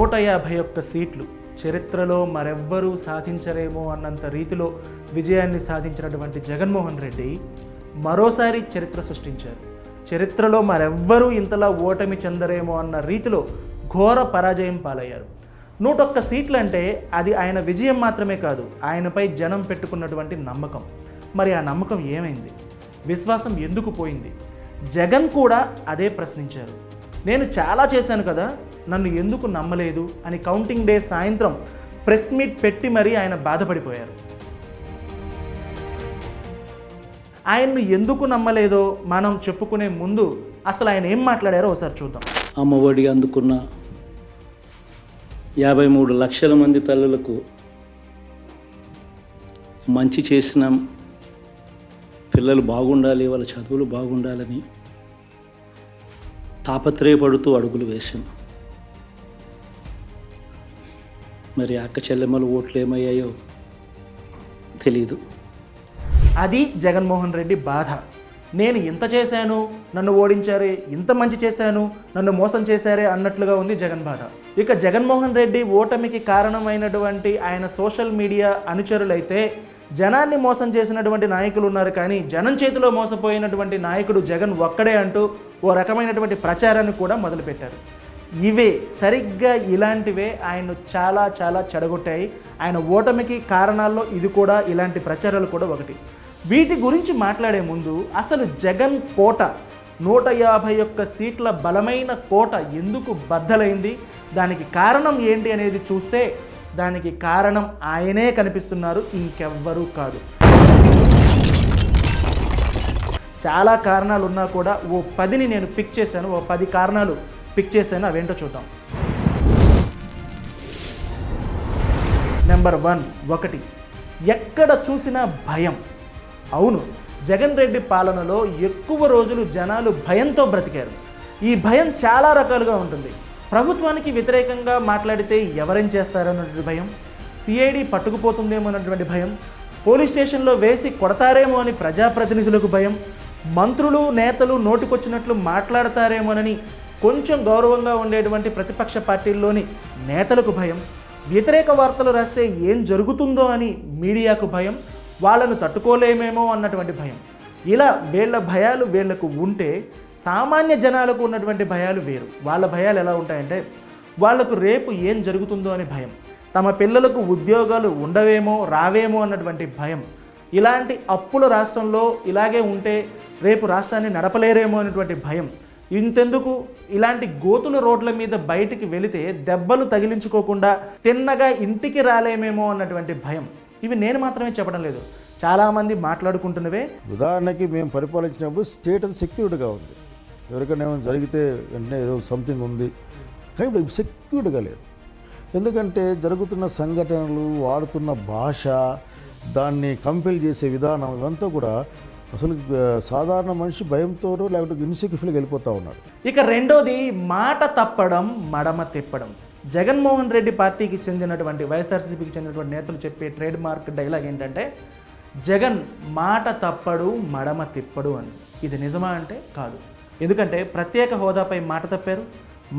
నూట యాభై ఒక్క సీట్లు చరిత్రలో మరెవ్వరూ సాధించరేమో అన్నంత రీతిలో విజయాన్ని సాధించినటువంటి జగన్మోహన్ రెడ్డి మరోసారి చరిత్ర సృష్టించారు. చరిత్రలో మరెవ్వరూ ఇంతలా ఓటమి చెందరేమో అన్న రీతిలో ఘోర పరాజయం పాలయ్యారు. నూటొక్క సీట్లు అంటే అది ఆయన విజయం మాత్రమే కాదు ఆయనపై జనం పెట్టుకున్నటువంటి నమ్మకం. మరి ఆ నమ్మకం ఏమైంది? విశ్వాసం ఎందుకు పోయింది? జగన్ కూడా అదే ప్రశ్నించారు. నేను చాలా చేశాను కదా నన్ను ఎందుకు నమ్మలేదు అని కౌంటింగ్ డే సాయంత్రం ప్రెస్ మీట్ పెట్టి మరీ ఆయన బాధపడిపోయారు. ఆయన్ను ఎందుకు నమ్మలేదో మనం చెప్పుకునే ముందు అసలు ఆయన ఏం మాట్లాడారో ఒకసారి చూద్దాం. అమ్మఒడి అందుకున్న యాభై మూడు లక్షల మంది తల్లులకు మంచి చేసినాం పిల్లలు బాగుండాలి వాళ్ళ చదువులు బాగుండాలని తాపత్రయపడుతూ అడుగులు వేసాం మరి అక్క చెల్లెమ్మల ఓట్లు ఏమయ్యాయో తెలీదు. అది జగన్మోహన్ రెడ్డి బాధ. నేను ఇంత చేశాను నన్ను ఓడించారే ఇంత మంచి చేశాను నన్ను మోసం చేశారే అన్నట్లుగా ఉంది జగన్ బాధ. ఇక జగన్మోహన్ రెడ్డి ఓటమికి కారణమైనటువంటి ఆయన సోషల్ మీడియా అనుచరులైతే జనాన్ని మోసం చేసినటువంటి నాయకులు ఉన్నారు కానీ జనం చేతిలో మోసపోయినటువంటి నాయకుడు జగన్ ఒక్కడే అంటూ ఓ రకమైనటువంటి ప్రచారాన్ని కూడా మొదలుపెట్టారు. ఇవే సరిగ్గా ఇలాంటివే ఆయన చాలా చాలా చెడగొట్టాయి. ఆయన ఓటమికి కారణాల్లో ఇది కూడా ఇలాంటి ప్రచారాలు కూడా ఒకటి. వీటి గురించి మాట్లాడే ముందు అసలు జగన్ కోట నూట యాభై ఒక్క సీట్ల బలమైన కోట ఎందుకు బద్దలైంది? దానికి కారణం ఏంటి అనేది చూస్తే దానికి కారణం ఆయనే కనిపిస్తున్నారు ఇంకెవ్వరూ కాదు. చాలా కారణాలు ఉన్నా కూడా ఓ పదిని నేను పిక్ చేశాను ఓ పది కారణాలు. పిక్ చేశాను అవేంటో చూద్దాం. నెంబర్ వన్ ఒకటి. ఎక్కడ చూసినా భయం. అవును జగన్ రెడ్డి పాలనలో ఎక్కువ రోజులు జనాలు భయంతో బ్రతికారు. ఈ భయం చాలా రకాలుగా ఉంటుంది. ప్రభుత్వానికి వ్యతిరేకంగా మాట్లాడితే ఎవరేం చేస్తారన్నటువంటి భయం? సిఐడి పట్టుకుపోతుందేమో అన్నటువంటి భయం. పోలీస్ స్టేషన్లో వేసి కొడతారేమో అని ప్రజాప్రతినిధులకు భయం. మంత్రులు నేతలు నోటికొచ్చినట్లు మాట్లాడతారేమోనని కొంచెం గౌరవంగా ఉండేటువంటి ప్రతిపక్ష పార్టీల్లోని నేతలకు భయం వ్యతిరేక వార్తలు రాస్తే ఏం జరుగుతుందో అని మీడియాకు భయం వాళ్ళను తట్టుకోలేమేమో అన్నటువంటి భయం. ఇలా వీళ్ళ భయాలు వీళ్ళకు ఉంటే సామాన్య జనాలకు ఉన్నటువంటి భయాలు వేరు. వాళ్ళ భయాలు ఎలా ఉంటాయంటే వాళ్ళకు రేపు ఏం జరుగుతుందో అని భయం. తమ పిల్లలకు ఉద్యోగాలు ఉండవేమో రావేమో అన్నటువంటి భయం. ఇలాంటి అప్పుల రాష్ట్రంలో ఇలాగే ఉంటే రేపు రాష్ట్రాన్ని నడపలేరేమో అనేటువంటి భయం. ఇంతెందుకు? ఇలాంటి గోతుల రోడ్ల మీద బయటికి వెళితే దెబ్బలు తగిలించుకోకుండా తిన్నగా ఇంటికి రాలేమేమో అన్నటువంటి భయం. ఇవి నేను మాత్రమే చెప్పడం లేదు. చాలామంది మాట్లాడుకుంటున్నవే. ఉదాహరణకి మేము పరిపాలించినప్పుడు స్టేట్ అది సెక్యూర్డ్గా ఉంది. ఎవరికైనా ఏమైనా జరిగితే వెంటనే ఏదో సంథింగ్ ఉంది. కానీ ఇప్పుడు సెక్యూర్డ్గా లేదు. ఎందుకంటే జరుగుతున్న సంఘటనలు వాడుతున్న భాష దాన్ని కంపెల్ చేసే విధానం ఇవంతా కూడా అసలు సాధారణ మనిషి భయంతో లేకపోతే ఇన్సెక్యూర్గా వెళ్ళిపోతూ ఉన్నాడు. ఇక రెండోది మాట తప్పడం మడమ తిప్పడం. జగన్మోహన్ రెడ్డి పార్టీకి చెందినటువంటి వైఎస్ఆర్సీపీకి చెందినటువంటి నేతలు చెప్పే ట్రేడ్ మార్క్ డైలాగ్ ఏంటంటే జగన్ మాట తప్పడు మడమ తిప్పడు అని. ఇది నిజమా అంటే కాదు. ఎందుకంటే ప్రత్యేక హోదాపై మాట తప్పారు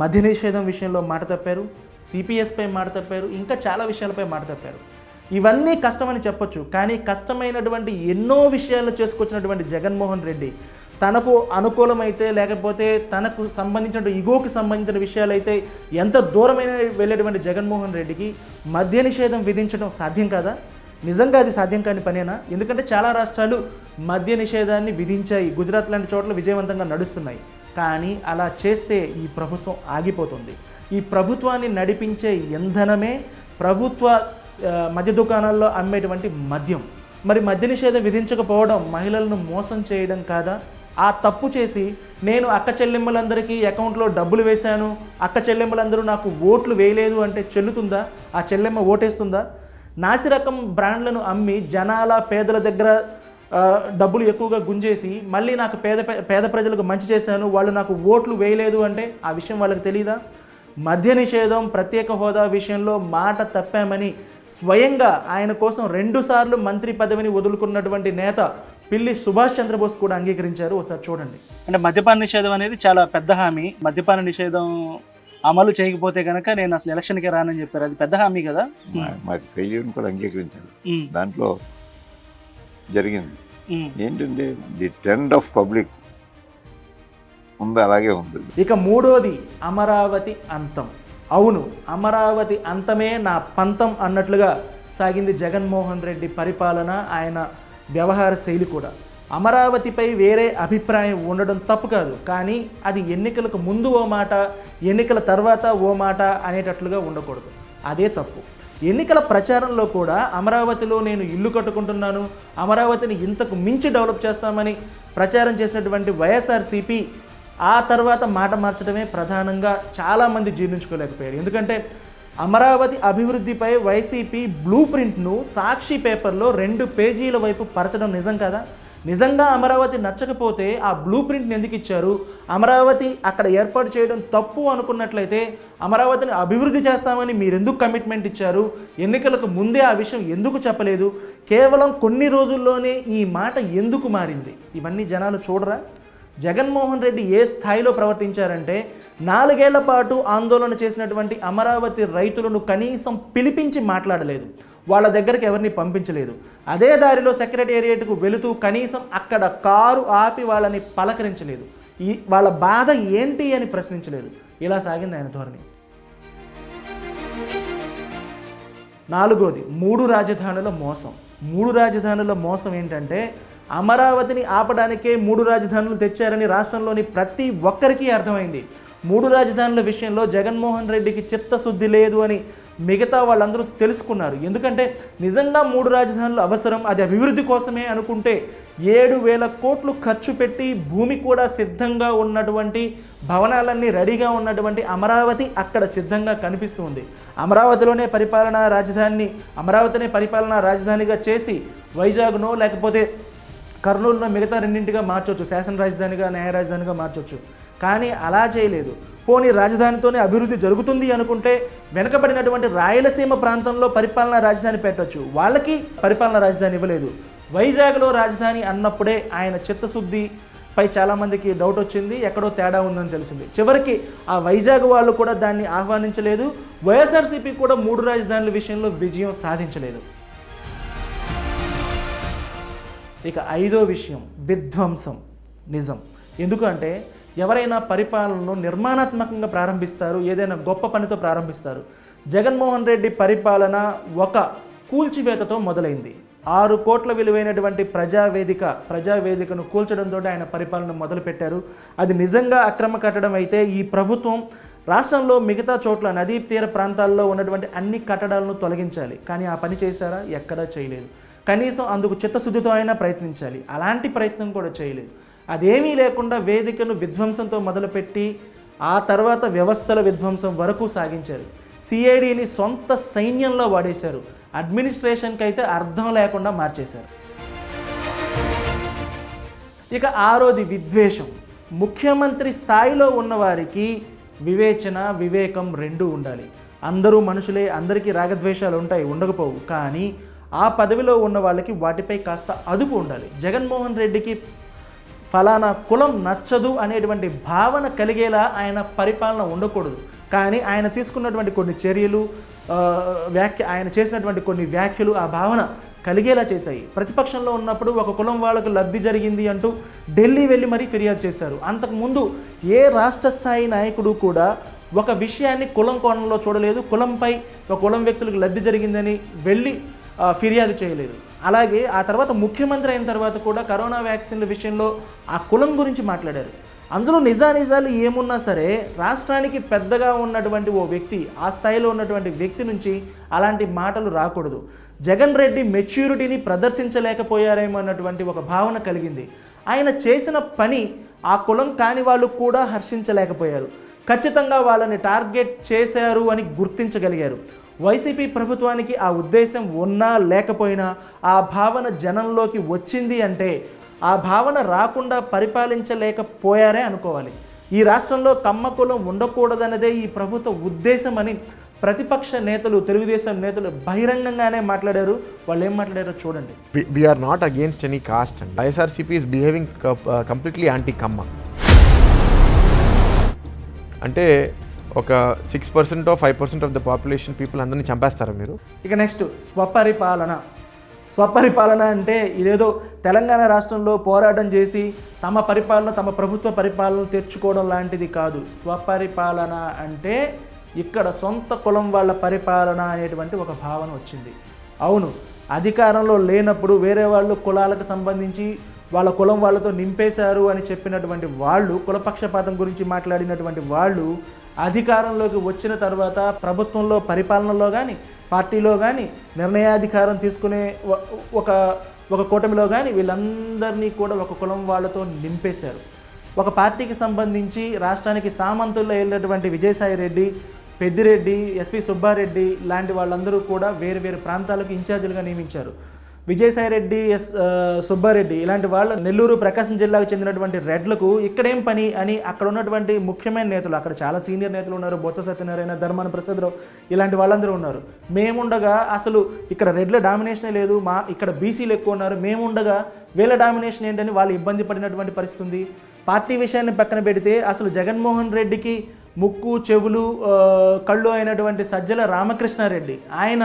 మద్య నిషేధం విషయంలో మాట తప్పారు సిపిఎస్పై మాట తప్పారు ఇంకా చాలా విషయాలపై మాట తప్పారు. ఇవన్నీ కష్టమని చెప్పొచ్చు కానీ కష్టమైనటువంటి ఎన్నో విషయాలు చేసుకొచ్చినటువంటి జగన్మోహన్ రెడ్డి తనకు అనుకూలమైతే లేకపోతే తనకు సంబంధించిన ఇగోకి సంబంధించిన విషయాలైతే ఎంత దూరమైన వెళ్ళేటువంటి జగన్మోహన్ రెడ్డికి మద్య నిషేధం విధించడం సాధ్యం కాదా? నిజంగా అది సాధ్యం కాని పనేనా? ఎందుకంటే చాలా రాష్ట్రాలు మద్య నిషేధాన్ని విధించాయి. గుజరాత్ లాంటి చోట్ల విజయవంతంగా నడుస్తున్నాయి. కానీ అలా చేస్తే ఈ ప్రభుత్వం ఆగిపోతుంది. ఈ ప్రభుత్వాన్ని నడిపించే ఇంధనమే ప్రభుత్వ మద్య దుకాణాల్లో అమ్మేటువంటి మద్యం. మరి మద్య నిషేధం విధించకపోవడం మహిళలను మోసం చేయడం కాదా? ఆ తప్పు చేసి నేను అక్క చెల్లెమ్మలందరికీ అకౌంట్లో డబ్బులు వేశాను అక్క చెల్లెమ్మలందరూ నాకు ఓట్లు వేయలేదు అంటే చెల్లుతుందా? ఆ చెల్లెమ్మ ఓటేస్తుందా? నాసిరకం బ్రాండ్లను అమ్మి జనాల పేదల దగ్గర డబ్బులు ఎక్కువగా గుంజేసి మళ్ళీ నాకు పేద పేద ప్రజలకు మంచి చేశాను వాళ్ళు నాకు ఓట్లు వేయలేదు అంటే ఆ విషయం వాళ్ళకి తెలియదా మద్య నిషేధం ప్రత్యేక హోదా విషయంలో మాట తప్పామని స్వయంగా ఆయన కోసం రెండుసార్లు మంత్రి పదవిని వదులుకున్నటువంటి నేత పిల్లి సుభాష్ చంద్రబోస్ కూడా అంగీకరించారు. ఒకసారి చూడండి. అంటే మద్యపాన నిషేధం అనేది చాలా పెద్ద హామీ. మద్యపాన నిషేధం అమలు చేయకపోతే కనుక నేను అసలు ఎలక్షన్కి రానని చెప్పారు. అది పెద్ద హామీ కదా? మా- మాకు ఫెయిల్యూర్ని కూడా అంగీకరించాలి ఉమ్, దాంట్లో జరిగింది. ఏంటంటే ది ట్రెండ్ ఆఫ్ పబ్లిక్ ఉంది అలాగే ఉంది. ఇక మూడోది అమరావతి అంతం. అవును అమరావతి అంతమే నా పంతం అన్నట్లుగా సాగింది జగన్మోహన్ రెడ్డి పరిపాలన ఆయన వ్యవహార శైలి కూడా. అమరావతిపై వేరే అభిప్రాయం ఉండడం తప్పు కాదు కానీ అది ఎన్నికలకు ముందు ఓ మాట ఎన్నికల తర్వాత ఓ మాట అనేటట్లుగా ఉండకూడదు. అదే తప్పు. ఎన్నికల ప్రచారంలో కూడా అమరావతిలో నేను ఇల్లు కట్టుకుంటున్నాను అమరావతిని ఇంతకు మించి డెవలప్ చేస్తామని ప్రచారం చేసినటువంటి వైఎస్ఆర్సీపీ ఆ తర్వాత మాట మార్చడమే ప్రధానంగా చాలామంది జీర్ణించుకోలేకపోయారు. ఎందుకంటే అమరావతి అభివృద్ధిపై వైసీపీ బ్లూ ప్రింట్ను సాక్షి పేపర్లో రెండు పేజీల వైపు పరచడం నిజం కదా? నిజంగా అమరావతి నచ్చకపోతే ఆ బ్లూ ప్రింట్ని ఎందుకు ఇచ్చారు? అమరావతి అక్కడ ఏర్పాటు చేయడం తప్పు అనుకున్నట్లయితే అమరావతిని అభివృద్ధి చేస్తామని మీరు ఎందుకు కమిట్మెంట్ ఇచ్చారు? ఎన్నికలకు ముందే ఆ విషయం ఎందుకు చెప్పలేదు? కేవలం కొన్ని రోజుల్లోనే ఈ మాట ఎందుకు మారింది? ఇవన్నీ జనాలు చూడరా? జగన్మోహన్ రెడ్డి ఏ స్థాయిలో ప్రవర్తించారంటే నాలుగేళ్ళ పాటు ఆందోళన చేసినటువంటి అమరావతి రైతులను కనీసం పిలిపించి మాట్లాడలేదు. వాళ్ళ దగ్గరికి ఎవరిని పంపించలేదు. అదే దారిలో సెక్రటేరియట్కు వెళుతూ కనీసం అక్కడ కారు ఆపి వాళ్ళని పలకరించలేదు. ఈ వాళ్ళ బాధ ఏంటి అని ప్రశ్నించలేదు. ఇలా సాగింది ఆయన ధోరణి. నాలుగోది మూడు రాజధానుల మోసం. మూడు రాజధానుల మోసం ఏంటంటే అమరావతిని ఆపడానికే మూడు రాజధానులు తెచ్చారని రాష్ట్రంలోని ప్రతి ఒక్కరికి అర్థమైంది. మూడు రాజధానుల విషయంలో జగన్మోహన్ రెడ్డికి చిత్తశుద్ధి లేదు అని మిగతా వాళ్ళందరూ తెలుసుకున్నారు. ఎందుకంటే నిజంగా మూడు రాజధానులు అవసరం అది అభివృద్ధి కోసమే అనుకుంటే ఏడు వేల కోట్లు ఖర్చు పెట్టి భూమి కూడా సిద్ధంగా ఉన్నటువంటి భవనాలన్నీ రెడీగా ఉన్నటువంటి అమరావతి అక్కడ సిద్ధంగా కనిపిస్తుంది. అమరావతిలోనే పరిపాలనా రాజధానిని అమరావతినే పరిపాలనా రాజధానిగా చేసి వైజాగ్నో లేకపోతే కర్నూలులో మిగతా రెండింటిగా మార్చవచ్చు శాసన రాజధానిగా న్యాయ రాజధానిగా మార్చవచ్చు కానీ అలా చేయలేదు. పోనీ రాజధానితోనే అభివృద్ధి జరుగుతుంది అనుకుంటే వెనుకబడినటువంటి రాయలసీమ ప్రాంతంలో పరిపాలనా రాజధాని పెట్టొచ్చు. వాళ్ళకి పరిపాలనా రాజధాని ఇవ్వలేదు. వైజాగ్లో రాజధాని అన్నప్పుడే ఆయన చిత్తశుద్ధి పై చాలామందికి డౌట్ వచ్చింది. ఎక్కడో తేడా ఉందని తెలిసింది. చివరికి ఆ వైజాగ్ వాళ్ళు కూడా దాన్ని ఆహ్వానించలేదు. వైఎస్ఆర్సీపీ కూడా మూడు రాజధానుల విషయంలో విజయం సాధించలేదు. ఇక ఐదో విషయం విధ్వంసం నిజం. ఎందుకంటే ఎవరైనా పరిపాలనను నిర్మాణాత్మకంగా ప్రారంభిస్తారు ఏదైనా గొప్ప పనితో ప్రారంభిస్తారు. జగన్మోహన్ రెడ్డి పరిపాలన ఒక కూల్చివేతతో మొదలైంది. ఆరు కోట్ల విలువైనటువంటి ప్రజావేదిక ప్రజావేదికను కూల్చడంతో ఆయన పరిపాలన మొదలుపెట్టారు. అది నిజంగా అక్రమ కట్టడం అయితే ఈ ప్రభుత్వం రాష్ట్రంలో మిగతా చోట్ల నదీ తీర ప్రాంతాల్లో ఉన్నటువంటి అన్ని కట్టడాలను తొలగించాలి. కానీ ఆ పని చేశారా? ఎక్కడా చేయలేదు. కనీసం అందుకు చిత్తశుద్ధితో అయినా ప్రయత్నించాలి. అలాంటి ప్రయత్నం కూడా చేయలేదు. అదేమీ లేకుండా వేదికను విధ్వంసంతో మొదలుపెట్టి ఆ తర్వాత వ్యవస్థల విధ్వంసం వరకు సాగించారు. సిఐడిని సొంత సైన్యంలో వాడేశారు. అడ్మినిస్ట్రేషన్కి అయితే అర్థం లేకుండా మార్చేశారు. ఇక ఆరోది విద్వేషం. ముఖ్యమంత్రి స్థాయిలో ఉన్నవారికి వివేచన వివేకం రెండూ ఉండాలి. అందరూ మనుషులే అందరికీ రాగద్వేషాలు ఉంటాయి ఉండకపోవు. కానీ ఆ పదవిలో ఉన్న వాళ్ళకి వాటిపై కాస్త అదుపు ఉండాలి. జగన్మోహన్ రెడ్డికి ఫలానా కులం నచ్చదు అనేటువంటి భావన కలిగేలా ఆయన పరిపాలన ఉండకూడదు. కానీ ఆయన తీసుకున్నటువంటి కొన్ని చర్యలు వ్యాఖ్య ఆయన చేసినటువంటి కొన్ని వ్యాఖ్యలు ఆ భావన కలిగేలా చేశాయి. ప్రతిపక్షంలో ఉన్నప్పుడు ఒక కులం వాళ్ళకు లబ్ధి జరిగింది అంటూ ఢిల్లీ వెళ్ళి మరీ ఫిర్యాదు చేశారు. అంతకుముందు ఏ రాష్ట్ర స్థాయి నాయకుడు కూడా ఒక విషయాన్ని కులం కోణంలో చూడలేదు. కులంపై ఒక కులం వ్యక్తులకు లబ్ధి జరిగిందని వెళ్ళి ఫిర్యాదు చేయలేదు. అలాగే ఆ తర్వాత ముఖ్యమంత్రి అయిన తర్వాత కూడా కరోనా వ్యాక్సిన్ల విషయంలో ఆ కులం గురించి మాట్లాడారు. అందులో నిజానిజాలు ఏమున్నా సరే రాష్ట్రానికి పెద్దగా ఉన్నటువంటి ఓ వ్యక్తి ఆ స్థాయిలో ఉన్నటువంటి వ్యక్తి నుంచి అలాంటి మాటలు రాకూడదు. జగన్ రెడ్డి మెచ్యూరిటీని ప్రదర్శించలేకపోయారేమో అన్నటువంటి ఒక భావన కలిగింది. ఆయన చేసిన పని ఆ కులం కాని వాళ్ళు కూడా హర్షించలేకపోయారు. ఖచ్చితంగా వాళ్ళని టార్గెట్ చేశారు అని గుర్తించగలిగారు. వైసీపీ ప్రభుత్వానికి ఆ ఉద్దేశం ఉన్నా లేకపోయినా ఆ భావన జనంలోకి వచ్చింది అంటే ఆ భావన రాకుండా పరిపాలించలేకపోయారే అనుకోవాలి. ఈ రాష్ట్రంలో కమ్మకులం ఉండకూడదన్నదే ఈ ప్రభుత్వ ఉద్దేశం అని ప్రతిపక్ష నేతలు తెలుగుదేశం నేతలు బహిరంగంగానే మాట్లాడారు. వాళ్ళు ఏం మాట్లాడారో చూడండి. We're not against any caste and caste is behaving completely anti Kamma అంటే ఒక six percent five percent of the population people అందరినీ చంపేస్తారా మీరు? ఇక నెక్స్ట్ స్వపరిపాలన. స్వపరిపాలన అంటే ఇదేదో తెలంగాణ రాష్ట్రంలో పోరాటం చేసి తమ పరిపాలన తమ ప్రభుత్వ పరిపాలన తెచ్చుకోవడం లాంటిది కాదు. స్వపరిపాలన అంటే ఇక్కడ సొంత కులం వాళ్ళ పరిపాలన అనేటువంటి ఒక భావన వచ్చింది. అవును అధికారంలో లేనప్పుడు వేరే వాళ్ళు కులాలకు సంబంధించి వాళ్ళ కులం వాళ్ళతో నింపేశారు అని చెప్పినటువంటి వాళ్ళు కులపక్షపాతం గురించి మాట్లాడినటువంటి వాళ్ళు అధికారంలోకి వచ్చిన తర్వాత ప్రభుత్వంలో పరిపాలనలో కానీ పార్టీలో కానీ నిర్ణయాధికారం తీసుకునే ఒక ఒక కూటమిలో కానీ వీళ్ళందరినీ కూడా ఒక కులం వాళ్ళతో నింపేశారు. ఒక పార్టీకి సంబంధించి రాష్ట్రానికి సామంతుల్లో వెళ్ళినటువంటి విజయసాయి రెడ్డి పెద్దిరెడ్డి ఎస్వి సుబ్బారెడ్డి లాంటి వాళ్ళందరూ కూడా వేరు వేరు ప్రాంతాలకు ఇన్ఛార్జీలుగా నియమించారు. విజయసాయి రెడ్డి ఎస్ సుబ్బారెడ్డి ఇలాంటి వాళ్ళు నెల్లూరు ప్రకాశం జిల్లాకు చెందినటువంటి రెడ్లకు ఇక్కడేం పని అని అక్కడ ఉన్నటువంటి ముఖ్యమైన నేతలు అక్కడ చాలా సీనియర్ నేతలు ఉన్నారు బొత్స సత్యనారాయణ ధర్మాన ప్రసాదరావు ఇలాంటి వాళ్ళందరూ ఉన్నారు. మేముండగా అసలు ఇక్కడ రెడ్ల డామినేషనే లేదు మా ఇక్కడ బీసీలు ఎక్కువ ఉన్నారు మేముండగా వీళ్ళ డామినేషన్ ఏంటని వాళ్ళు ఇబ్బంది పడినటువంటి పరిస్థితి ఉంది. పార్టీ విషయాన్ని పక్కన పెడితే అసలు జగన్మోహన్ రెడ్డికి ముక్కు చెవులు కళ్ళు అయినటువంటి సజ్జల రామకృష్ణారెడ్డి ఆయన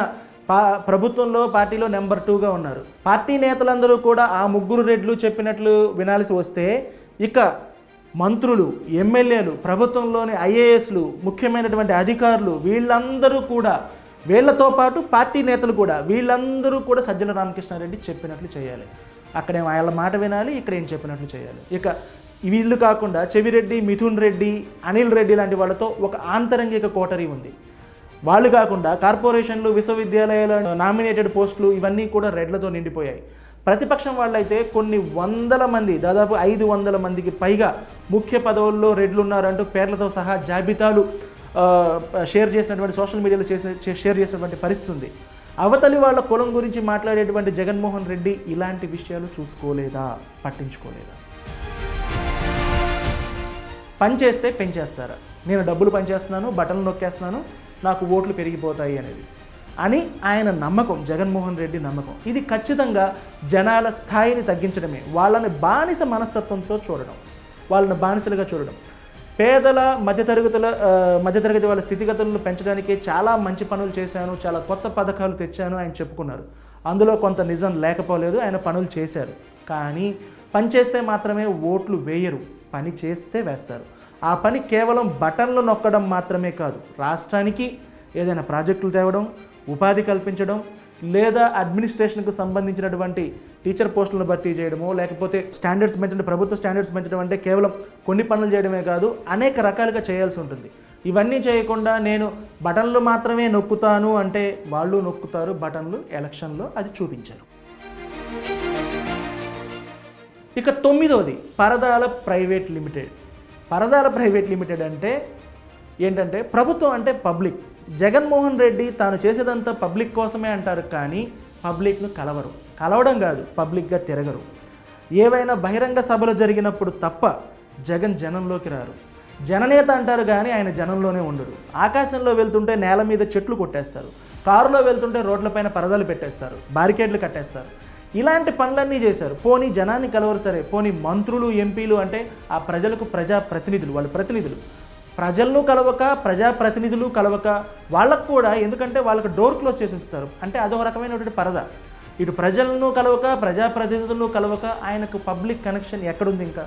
పా ప్రభుత్వంలో పార్టీలో నెంబర్ టూగా ఉన్నారు. పార్టీ నేతలందరూ కూడా ఆ ముగ్గురు రెడ్లు చెప్పినట్లు వినాల్సి వస్తే ఇక మంత్రులు ఎమ్మెల్యేలు ప్రభుత్వంలోని ఐఏఎస్లు ముఖ్యమైనటువంటి అధికారులు వీళ్ళందరూ కూడా వీళ్ళతో పాటు పార్టీ నేతలు కూడా వీళ్ళందరూ కూడా సజ్జల రామకృష్ణారెడ్డి చెప్పినట్లు చేయాలి. అక్కడే వాళ్ళ మాట వినాలి ఇక్కడ ఏం చెప్పినట్లు చేయాలి. ఇక వీళ్ళు కాకుండా చెవిరెడ్డి మిథున్ రెడ్డి అనిల్ రెడ్డి లాంటి వాళ్ళతో ఒక ఆంతరంగిక కోటరీ ఉంది. వాళ్ళు కాకుండా కార్పొరేషన్లు విశ్వవిద్యాలయాల నామినేటెడ్ పోస్టులు ఇవన్నీ కూడా రెడ్లతో నిండిపోయాయి. ప్రతిపక్షం వాళ్ళైతే కొన్ని వందల మంది దాదాపు ఐదు వందల మందికి పైగా ముఖ్య పదవుల్లో రెడ్లు ఉన్నారంటూ పేర్లతో సహా జాబితాలు షేర్ చేసినటువంటి సోషల్ మీడియాలో చేసిన షేర్ చేసినటువంటి పరిస్థితి ఉంది. అవతలి వాళ్ళ కులం గురించి మాట్లాడేటువంటి జగన్మోహన్ రెడ్డి ఇలాంటి విషయాలు చూసుకోలేదా? పట్టించుకోలేదా? పని చేస్తే పెంచేస్తారా? నేను డబ్బులు పనిచేస్తున్నాను బటన్లు నొక్కేస్తున్నాను నాకు ఓట్లు పెరిగిపోతాయి అనేది. అని ఆయన నమ్మకం జగన్మోహన్ రెడ్డి నమ్మకం. ఇది ఖచ్చితంగా జనాల స్థాయిని తగ్గించడమే. వాళ్ళని బానిస మనస్తత్వంతో చూడడం వాళ్ళని బానిసలుగా చూడడం. పేదల మధ్యతరగతుల మధ్యతరగతి వాళ్ళ స్థితిగతులను పెంచడానికి చాలా మంచి పనులు చేశాను చాలా కొత్త పథకాలు తెచ్చాను ఆయన చెప్పుకున్నారు. అందులో కొంత నిజం లేకపోలేదు ఆయన పనులు చేశారు. కానీ పని చేస్తే మాత్రమే ఓట్లు వేయరు పని చేస్తే వేస్తారు. ఆ పని కేవలం బటన్లు నొక్కడం మాత్రమే కాదు రాష్ట్రానికి ఏదైనా ప్రాజెక్టులు తేవడం ఉపాధి కల్పించడం లేదా అడ్మినిస్ట్రేషన్కు సంబంధించినటువంటి టీచర్ పోస్టులను భర్తీ చేయడమో లేకపోతే స్టాండర్డ్స్ పెంచడం ప్రభుత్వ స్టాండర్డ్స్ పెంచడం అంటే కేవలం కొన్ని పనులు చేయడమే కాదు అనేక రకాలుగా చేయాల్సి ఉంటుంది. ఇవన్నీ చేయకుండా నేను బటన్లు మాత్రమే నొక్కుతాను అంటే వాళ్ళు నొక్కుతారు బటన్లు ఎలక్షన్లో అది చూపించారు. ఇక తొమ్మిదవది Paradala private limited. Paradala private limited అంటే ఏంటంటే ప్రభుత్వం అంటే పబ్లిక్. జగన్మోహన్ రెడ్డి తాను చేసేదంతా పబ్లిక్ కోసమే అంటారు కానీ పబ్లిక్ను కలవరు. కలవడం కాదు పబ్లిక్గా తిరగరు. ఏవైనా బహిరంగ సభలు జరిగినప్పుడు తప్ప జగన్ జనంలోకి రారు. జననేత అంటారు కానీ ఆయన జనంలోనే ఉండరు. ఆకాశంలో వెళ్తుంటే నేల మీద చెట్లు కొట్టేస్తారు. కారులో వెళ్తుంటే రోడ్లపైన పరదాలు పెట్టేస్తారు. బారికేడ్లు కట్టేస్తారు. ఇలాంటి పనులన్నీ చేశారు. పోనీ జనాన్ని కలవరు సరే పోనీ మంత్రులు ఎంపీలు అంటే ఆ ప్రజలకు ప్రజా ప్రతినిధులు వాళ్ళ ప్రతినిధులు. ప్రజలను కలవక ప్రజాప్రతినిధులు కలవక వాళ్ళకు కూడా ఎందుకంటే వాళ్ళకి డోర్ క్లోజ్ చేసి ఉంచుతారు. అంటే అదొక రకమైనటువంటి పరద. ఇటు ప్రజలను కలవక ప్రజాప్రతినిధులను కలవక ఆయనకు పబ్లిక్ కనెక్షన్ ఎక్కడుంది ఇంకా?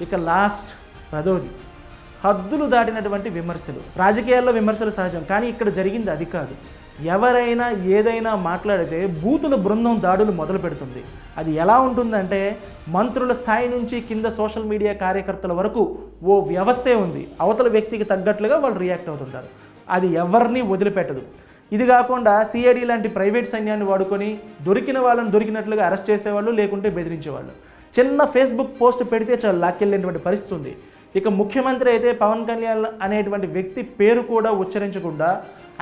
ఇక లాస్ట్ పదోది హద్దులు దాటినటువంటి విమర్శలు. రాజకీయాల్లో విమర్శలు సహజం కానీ ఇక్కడ జరిగింది అది కాదు. ఎవరైనా ఏదైనా మాట్లాడితే బూతుల బృందం దాడులు మొదలు పెడుతుంది. అది ఎలా ఉంటుందంటే మంత్రుల స్థాయి నుంచి కింద సోషల్ మీడియా కార్యకర్తల వరకు ఓ వ్యవస్థే ఉంది. అవతల వ్యక్తికి తగ్గట్లుగా వాళ్ళు రియాక్ట్ అవుతుంటారు. అది ఎవరిని వదిలిపెట్టదు. ఇది కాకుండా సిఐడి లాంటి ప్రైవేట్ సైన్యాన్ని వాడుకొని దొరికిన వాళ్ళని దొరికినట్లుగా అరెస్ట్ చేసేవాళ్ళు లేకుంటే బెదిరించేవాళ్ళు. చిన్న ఫేస్బుక్ పోస్ట్ పెడితే చాలా లాక్కెళ్ళేటువంటి పరిస్థితి ఉంది. ఇక ముఖ్యమంత్రి అయితే పవన్ కళ్యాణ్ అనేటువంటి వ్యక్తి పేరు కూడా ఉచ్చరించకుండా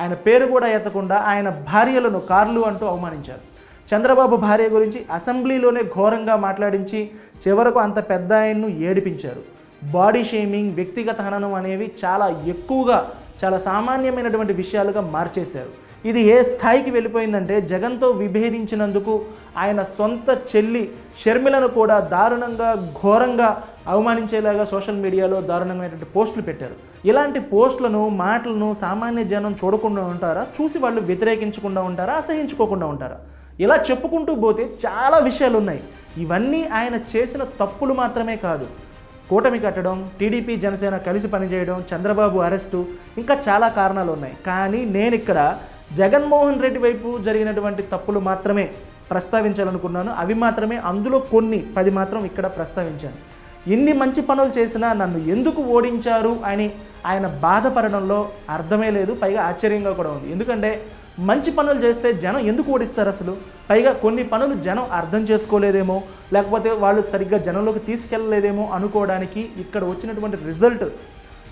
ఆయన పేరు కూడా ఎత్తకుండా ఆయన భార్యలను కార్లు అంటూ అవమానించారు. చంద్రబాబు భార్య గురించి అసెంబ్లీలోనే ఘోరంగా మాట్లాడించి చివరకు అంత పెద్ద ఆయన్ను ఏడిపించారు. బాడీ షేమింగ్ వ్యక్తిగత హననం అనేవి చాలా ఎక్కువగా చాలా సామాన్యమైనటువంటి విషయాలుగా మార్చేశారు. ఇది ఏ స్థాయికి వెళ్ళిపోయిందంటే జగన్తో విభేదించినందుకు ఆయన సొంత చెల్లి షర్మిలను కూడా దారుణంగా ఘోరంగా అవమానించేలాగా సోషల్ మీడియాలో దారుణమైనటువంటి పోస్టులు పెట్టారు. ఇలాంటి పోస్టులను మాటలను సామాన్య జనం చూడకుండా ఉంటారా? చూసి వాళ్ళు వ్యతిరేకించకుండా ఉంటారా? అసహించుకోకుండా ఉంటారా? ఇలా చెప్పుకుంటూ పోతే చాలా విషయాలు ఉన్నాయి ఇవన్నీ ఆయన చేసిన తప్పులు మాత్రమే కాదు. కూటమి కట్టడం టీడీపీ జనసేన కలిసి పనిచేయడం చంద్రబాబు అరెస్టు ఇంకా చాలా కారణాలు ఉన్నాయి కానీ నేను ఇక్కడ జగన్మోహన్ రెడ్డి వైపు జరిగినటువంటి తప్పులు మాత్రమే ప్రస్తావించాలనుకున్నాను. అవి మాత్రమే అందులో కొన్ని పది మాత్రం ఇక్కడ ప్రస్తావించాను. ఎన్ని మంచి పనులు చేసినా నన్ను ఎందుకు ఓడించారు అని ఆయన బాధపడడంలో అర్థమే లేదు పైగా ఆశ్చర్యంగా కూడా ఉంది. ఎందుకంటే మంచి పనులు చేస్తే జనం ఎందుకు ఓడిస్తారు అసలు? పైగా కొన్ని పనులు జనం అర్థం చేసుకోలేదేమో లేకపోతే వాళ్ళు సరిగ్గా జనంలోకి తీసుకెళ్ళలేదేమో అనుకోవడానికి ఇక్కడ వచ్చినటువంటి రిజల్ట్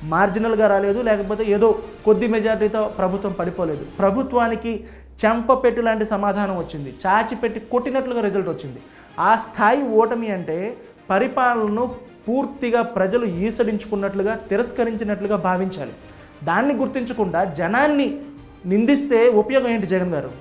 మార్జినల్గా రాలేదు లేకపోతే ఏదో కొద్ది మెజారిటీతో ప్రభుత్వం పడిపోలేదు. ప్రభుత్వానికి చెంపపెట్టు లాంటి సమాధానం వచ్చింది. చాచిపెట్టి కొట్టినట్లుగా రిజల్ట్ వచ్చింది. ఆ స్థాయి ఓటమి అంటే పరిపాలనను పూర్తిగా ప్రజలు ఈసడించుకున్నట్లుగా తిరస్కరించినట్లుగా భావించాలి. దాన్ని గుర్తించకుండా జనాన్ని నిందిస్తే ఉపయోగం ఏంటి జగన్ గారు?